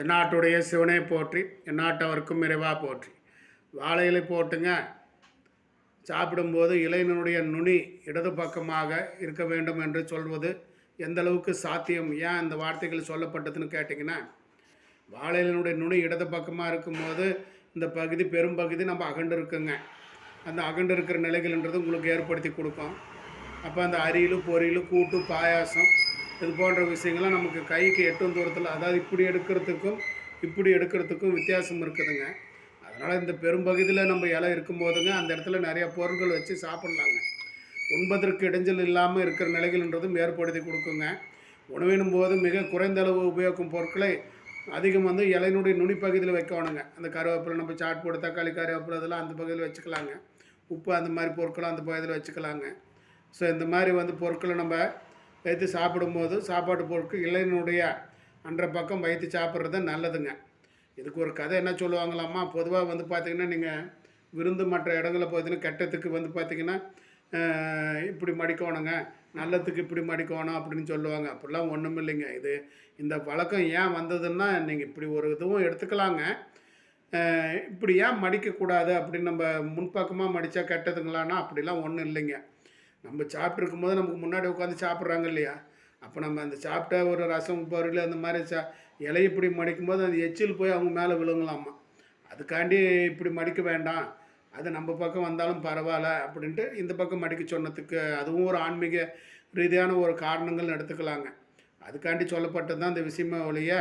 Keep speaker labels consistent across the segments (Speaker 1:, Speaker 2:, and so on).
Speaker 1: தென்னாட்டுடைய சிவனை போற்றி எந்நாட்டவர்க்கும் இறைவா போற்றி. வாழை இலை போட்டுங்க. சாப்பிடும்போது இளைஞனுடைய நுனி இடது பக்கமாக இருக்க வேண்டும் என்று சொல்வது எந்த அளவுக்கு சாத்தியம்? ஏன் இந்த வார்த்தைகள் சொல்லப்பட்டதுன்னு கேட்டிங்கன்னா வாழை நுனி இடது பக்கமாக இருக்கும்போது இந்த பகுதி பெரும் பகுதி நம்ம அகண்டு இருக்குங்க அந்த அகண்டு இருக்கிற நிலைகள்ன்றது உங்களுக்கு ஏற்படுத்தி கொடுக்கும். அப்போ அந்த அரியல் பொரியல் கூட்டு பாயாசம் இது போன்ற விஷயங்கள்லாம் நமக்கு கைக்கு எட்டும் தூரத்தில் அதாவது இப்படி எடுக்கிறதுக்கும் இப்படி எடுக்கிறதுக்கும் வித்தியாசம் இருக்குதுங்க. அதனால் இந்த பெரும்பகுதியில் நம்ம இலை இருக்கும்போதுங்க அந்த இடத்துல நிறைய பொருட்கள் வச்சு சாப்பிட்லாங்க. உண்பதற்கு இடைஞ்சல் இல்லாமல் இருக்கிற நிலைகள்ன்றதும் ஏற்படுத்தி கொடுக்குங்க. உணவினும் போது மிக குறைந்த அளவு உபயோகிக்கும் பொருட்களை அதிகம் வந்து இலையினுடைய நுனிப்பகுதியில் வைக்கணுங்க. அந்த கருவேப்பிலை நம்ம சாட் போட்டு தக்காளி கருவேப்பிலை இதெல்லாம் அந்த பகுதியில் வச்சுக்கலாங்க. உப்பு அந்த மாதிரி பொருட்களும் அந்த பகுதியில் வச்சுக்கலாங்க. ஸோ இந்த மாதிரி வந்து பொருட்களை நம்ம வைத்து சாப்பிடும்போது சாப்பாட்டு பொருட்கள் இளைஞனுடைய அன்ற பக்கம் வைத்து சாப்பிட்றது நல்லதுங்க. இதுக்கு ஒரு கதை என்ன சொல்லுவாங்களாம்மா? பொதுவாக வந்து பார்த்திங்கன்னா நீங்கள் விருந்து மற்ற இடங்களில் பார்த்தீங்கன்னா கெட்டத்துக்கு வந்து பார்த்திங்கன்னா இப்படி மடிக்கோணுங்க. நல்லதுக்கு இப்படி மடிக்கோணும் அப்படின்னு சொல்லுவாங்க. அப்படிலாம் ஒன்றும் இல்லைங்க. இது இந்த பழக்கம் ஏன் வந்ததுன்னா நீங்கள் இப்படி ஒரு இதுவும் எடுத்துக்கலாங்க. இப்படி ஏன் மடிக்கக்கூடாது அப்படின்னு நம்ம முன்பக்கமாக மடித்தா கெட்டதுங்களான்னா அப்படிலாம் ஒன்றும் இல்லைங்க. நம்ம சாப்பிட்ருக்கும் போது நமக்கு முன்னாடி உட்காந்து சாப்பிட்றாங்க இல்லையா? அப்போ நம்ம அந்த சாப்பிட்ட ஒரு ரசம் பொருள் அந்த மாதிரி சா இலை இப்படி மடிக்கும் போது அந்த எச்சில் போய் அவங்க மேலே விழுங்கலாமா? அதுக்காண்டி இப்படி மடிக்க வேண்டாம். அது நம்ம பக்கம் வந்தாலும் பரவாயில்ல அப்படின்ட்டு இந்த பக்கம் மடிக்க சொன்னதுக்கு அதுவும் ஒரு ஆன்மீக ரீதியான ஒரு காரணங்கள் எடுத்துக்கலாங்க. அதுக்காண்டி சொல்லப்பட்டது தான் இந்த விஷயமே ஒழிய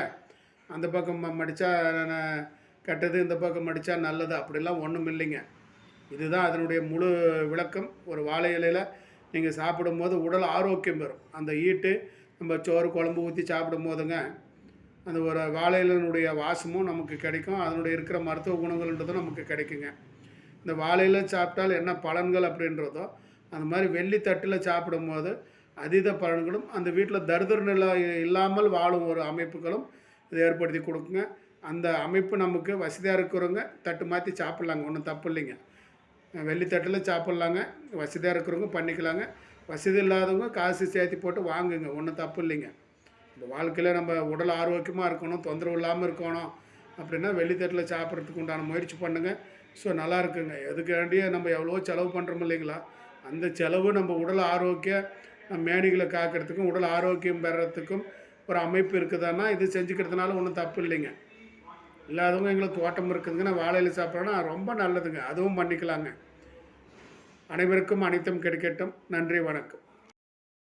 Speaker 1: அந்த பக்கம் மடித்தா ந- கெட்டது இந்த பக்கம் மடித்தா நல்லது அப்படிலாம் ஒன்றும் இல்லைங்க இதுதான் அதனுடைய முழு விளக்கம். ஒரு வாழை இலையில் நீங்கள் சாப்பிடும்போது உடல் ஆரோக்கியம் பெறும். அந்த ஈட்டு நம்ம சோறு குழம்பு ஊற்றி சாப்பிடும் போதுங்க அந்த ஒரு வாழையிலனுடைய வாசமும் நமக்கு கிடைக்கும். அதனுடைய இருக்கிற மருத்துவ குணங்கள்ன்றதும் நமக்கு கிடைக்குங்க. இந்த வாழையில சாப்பிட்டால் என்ன பலன்கள் அப்படின்றதோ அந்த மாதிரி வெள்ளி தட்டில் சாப்பிடும்போது அதீத பலன்களும் அந்த வீட்டில் தரித்திர நிலை இல்லாமல் வாழும் ஒரு அமைப்புகளும் இதை ஏற்படுத்தி கொடுக்குங்க. அந்த அமைப்பு நமக்கு வசதியாக இருக்கிறவங்க தட்டு மாற்றி சாப்பிட்லாங்க. ஒன்றும் தப்பு இல்லைங்க. வெள்ளித்தட்டில் சாப்பிட்லாங்க. வசதியாக இருக்கிறவங்க பண்ணிக்கலாங்க. வசதி இல்லாதவங்க காசு சேர்த்து போட்டு வாங்குங்க. ஒன்றும் தப்பு இல்லைங்க. இந்த வாழ்க்கையில் நம்ம உடல் ஆரோக்கியமாக இருக்கணும் தொந்தரவு இல்லாமல் இருக்கணும் அப்படின்னா வெள்ளித்தட்டில் சாப்பிட்றதுக்கு உண்டான முயற்சி பண்ணுங்கள் ஸோ நல்லா இருக்குங்க. எதுக்காண்டியே நம்ம எவ்வளோ செலவு பண்ணுறோம் இல்லைங்களா? அந்த செலவு நம்ம உடல் ஆரோக்கிய நம்ம மேனிகளை காக்கிறதுக்கும் உடல் ஆரோக்கியம் பெறத்துக்கும் ஒரு அமைப்பு இருக்குதுன்னா இது செஞ்சுக்கிறதுனால ஒன்றும் தப்பு இல்லைங்க. இல்லாதவங்க எங்களுக்கு தோட்டம் இருக்குதுங்கன்னா வாழையில் சாப்பிட்றோன்னா ரொம்ப நல்லதுங்க. அதுவும் பண்ணிக்கலாங்க. அனைவருக்கும் அனைத்தும் கிடைக்கட்டும். நன்றி வணக்கம்.